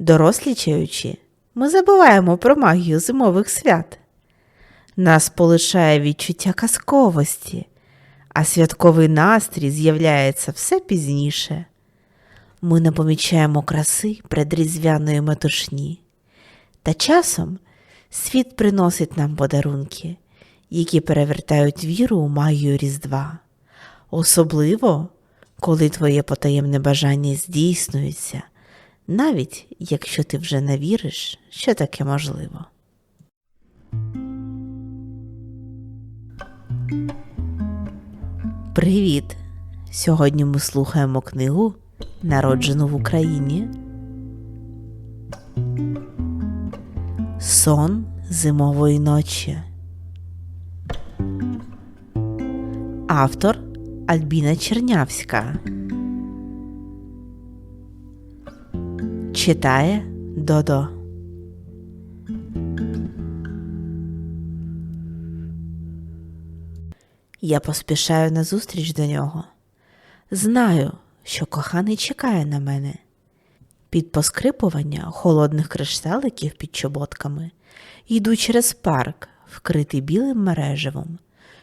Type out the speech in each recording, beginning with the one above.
Дорослічаючи, ми забуваємо про магію зимових свят. Нас полишає відчуття казковості, а святковий настрій з'являється все пізніше. Ми не помічаємо краси предріздвяної метушні. Та часом світ приносить нам подарунки, які перевертають віру у магію Різдва. Особливо, коли твоє потаємне бажання здійснюється, навіть якщо ти вже не віриш, що таке можливо. Привіт! Сьогодні ми слухаємо книгу Народжену в Україні. Сон зимової ночі. Автор Альбіна Чернявська. Читає Додо. Я поспішаю назустріч до нього. Знаю, що коханий чекає на мене. Під поскрипування холодних кришталиків під чоботками йду через парк, вкритий білим мережевом,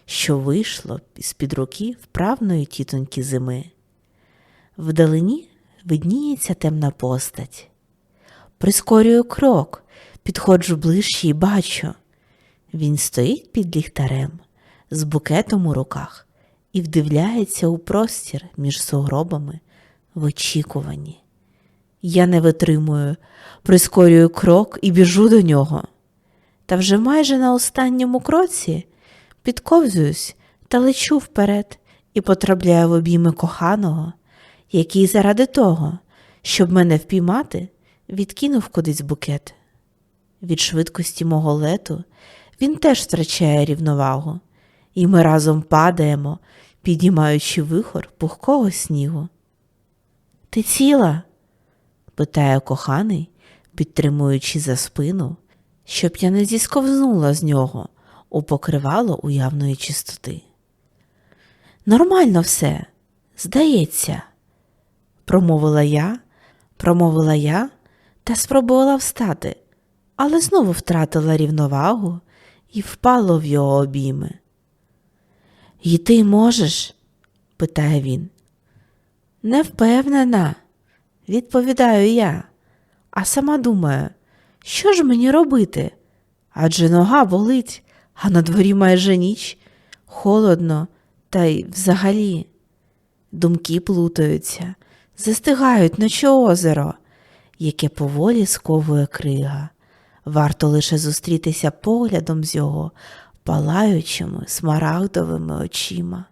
що вийшло з-під руки вправної тітоньки зими. Вдалині видніється темна постать. Прискорюю крок, підходжу ближче і бачу. Він стоїть під ліхтарем з букетом у руках і вдивляється у простір між сугробами в очікуванні. Я не витримую, прискорюю крок і біжу до нього. Та вже майже на останньому кроці підковзуюсь та лечу вперед і потрапляю в обійми коханого, який заради того, щоб мене впіймати, відкинув кудись букет. Від швидкості мого лету він теж втрачає рівновагу, і ми разом падаємо, піднімаючи вихор пухкого снігу. Ти ціла? питає коханий, підтримуючи за спину, щоб я не зісковзнула з нього у покривало уявної чистоти. Нормально все, здається, промовила я, промовила я та спробувала встати, але знову втратила рівновагу і впала в його обійми. І ти можеш? питає він. Не впевнена, відповідаю я, а сама думаю, що ж мені робити? Адже нога болить, а на дворі майже ніч, холодно, та й взагалі. Думки плутаються, застигають, наче озеро, яке поволі сковує крига. Варто лише зустрітися поглядом з його палаючими смарагдовими очима.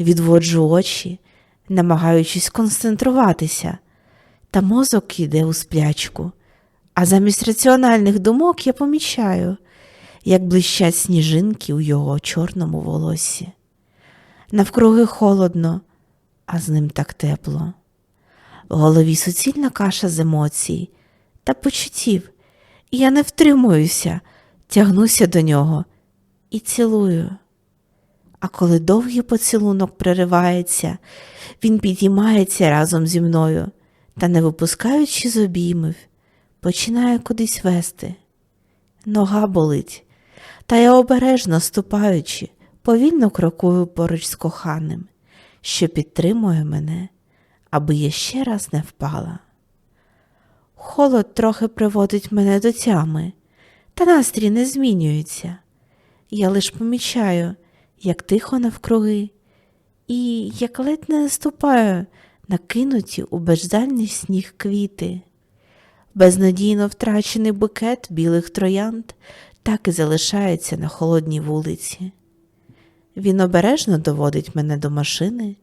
Відводжу очі, намагаючись концентруватися, та мозок іде у сплячку, а замість раціональних думок я помічаю, як блищать сніжинки у його чорному волосі. Навкруги холодно, а з ним так тепло. В голові суцільна каша з емоцій та почуттів, і я не втримуюся, тягнуся до нього і цілую. А коли довгий поцілунок переривається, він підіймається разом зі мною та, не випускаючи з обіймів, починає кудись вести. Нога болить, та я обережно ступаючи, повільно крокую поруч з коханим, що підтримує мене, аби я ще раз не впала. Холод трохи приводить мене до тями, та настрій не змінюється. Я лиш помічаю, як тихо навкруги, і як ледь не наступаю накинуті у безжальний сніг квіти. Безнадійно втрачений букет білих троянд так і залишається на холодній вулиці. Він обережно доводить мене до машини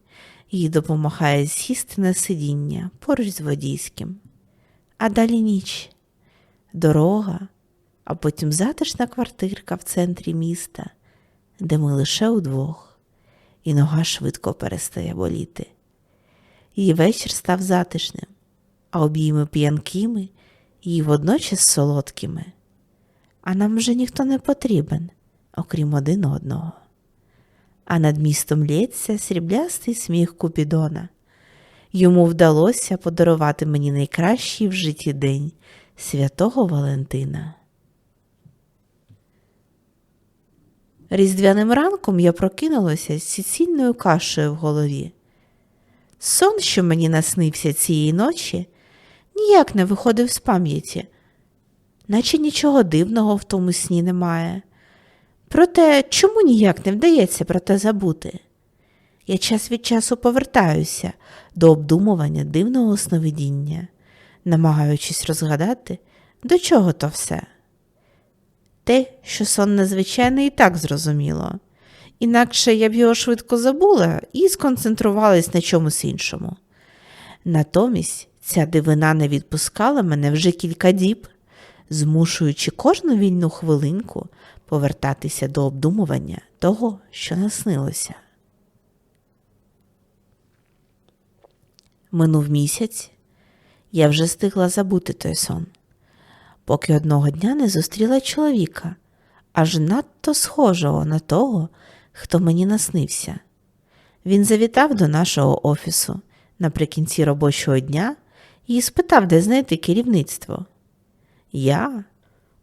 і допомагає сісти на сидіння поруч з водійським. А далі ніч, дорога, а потім затишна квартирка в центрі міста, де ми лише удвох, і нога швидко перестає боліти. Її вечір став затишним, а обійми п'янкими і водночас солодкими. А нам вже ніхто не потрібен, окрім один одного. А над містом лється сріблястий сміх Купідона, йому вдалося подарувати мені найкращий в житті день святого Валентина. Різдвяним ранком я прокинулася з суцільною кашею в голові. Сон, що мені наснився цієї ночі, ніяк не виходив з пам'яті, наче нічого дивного в тому сні немає. Проте чому ніяк не вдається про те забути? Я час від часу повертаюся до обдумування дивного сновидіння, намагаючись розгадати, до чого то все. Те, що сон незвичайний, і так зрозуміло, інакше я б його швидко забула і сконцентрувалась на чомусь іншому. Натомість ця дивина не відпускала мене вже кілька діб, змушуючи кожну вільну хвилинку повертатися до обдумування того, що наснилося. Минув місяць, я вже стигла забути той сон, поки одного дня не зустріла чоловіка, аж надто схожого на того, хто мені наснився. Він завітав до нашого офісу наприкінці робочого дня і спитав, де знайти керівництво. Я,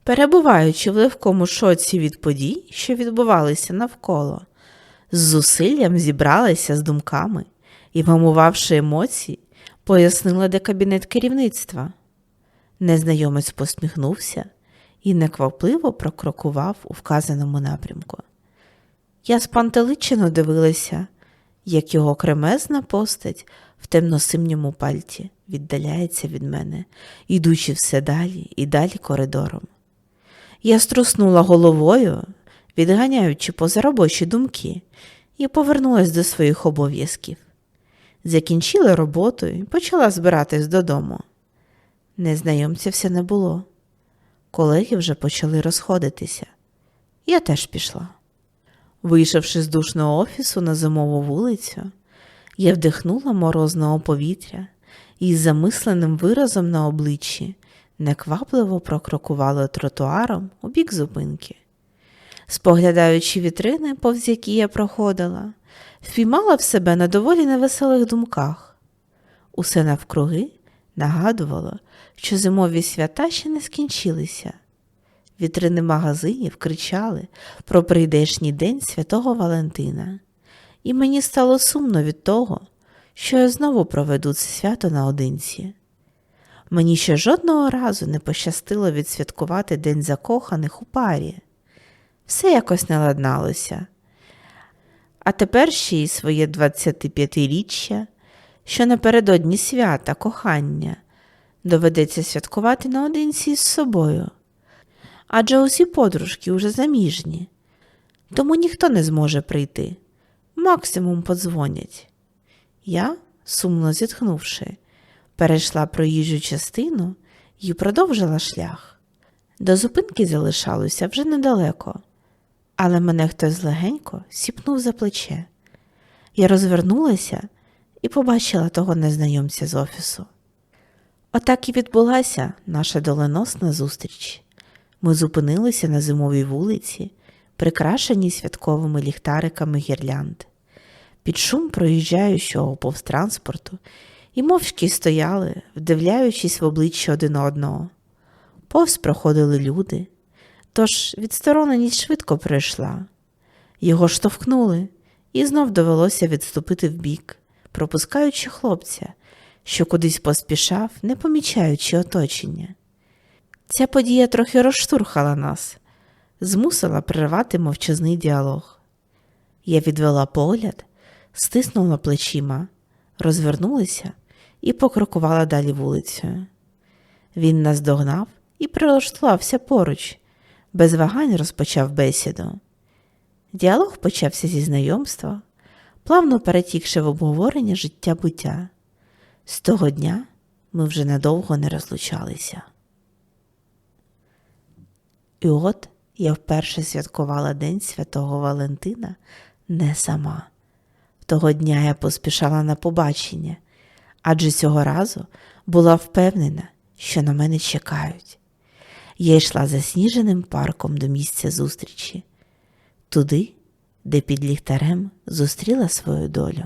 перебуваючи в легкому шоці від подій, що відбувалися навколо, з зусиллям зібралася з думками і, вгамувавши емоції, пояснила, де кабінет керівництва. Незнайомець посміхнувся і неквапливо прокрокував у вказаному напрямку. Я спантеличено дивилася, як його кремезна постать в темно-синьому пальті віддаляється від мене, ідучи все далі і далі коридором. Я струснула головою, відганяючи позаробочі думки, і повернулась до своїх обов'язків. Закінчила роботу і почала збиратись додому. Незнайомця все не було. Колеги вже почали розходитися. Я теж пішла. Вийшовши з душного офісу на зимову вулицю, я вдихнула морозного повітря і з замисленим виразом на обличчі неквапливо прокрокувала тротуаром у бік зупинки. Споглядаючи вітрини, повз які я проходила, впіймала в себе на доволі невеселих думках. Усе навкруги нагадувало, що зимові свята ще не скінчилися. Вітрини магазинів кричали про прийдешній день святого Валентина, і мені стало сумно від того, що я знову проведу це свято наодинці. Мені ще жодного разу не пощастило відсвяткувати День закоханих у парі. Все якось не ладналося. А тепер ще й своє 25-річчя, що напередодні свята, кохання, доведеться святкувати наодинці з собою. Адже усі подружки уже заміжні, тому ніхто не зможе прийти, максимум подзвонять. Я, сумно зітхнувши, перейшла проїжджу частину і продовжила шлях. До зупинки залишалося вже недалеко, але мене хтось легенько сіпнув за плече. Я розвернулася і побачила того незнайомця з офісу. Отак і відбулася наша доленосна зустріч. Ми зупинилися на зимовій вулиці, прикрашеній святковими ліхтариками гірлянд. Під шум проїжджаючого повз транспорту і мовчки стояли, вдивляючись в обличчя один одного. Повз проходили люди, тож відстороненість швидко пройшла. Його штовхнули, і знов довелося відступити вбік, пропускаючи хлопця, що кудись поспішав, не помічаючи оточення. Ця подія трохи розштурхала нас, змусила перервати мовчазний діалог. Я відвела погляд, стиснула плечима, розвернулася і покрокувала далі вулицею. Він нас догнав і прилаштувався поруч, без вагань розпочав бесіду. Діалог почався зі знайомства, плавно перетікши в обговорення життя буття. З того дня ми вже надовго не розлучалися. І от я вперше святкувала День Святого Валентина не сама. Того дня я поспішала на побачення, адже цього разу була впевнена, що на мене чекають. Я йшла засніженим парком до місця зустрічі, туди, де під ліхтарем зустріла свою долю.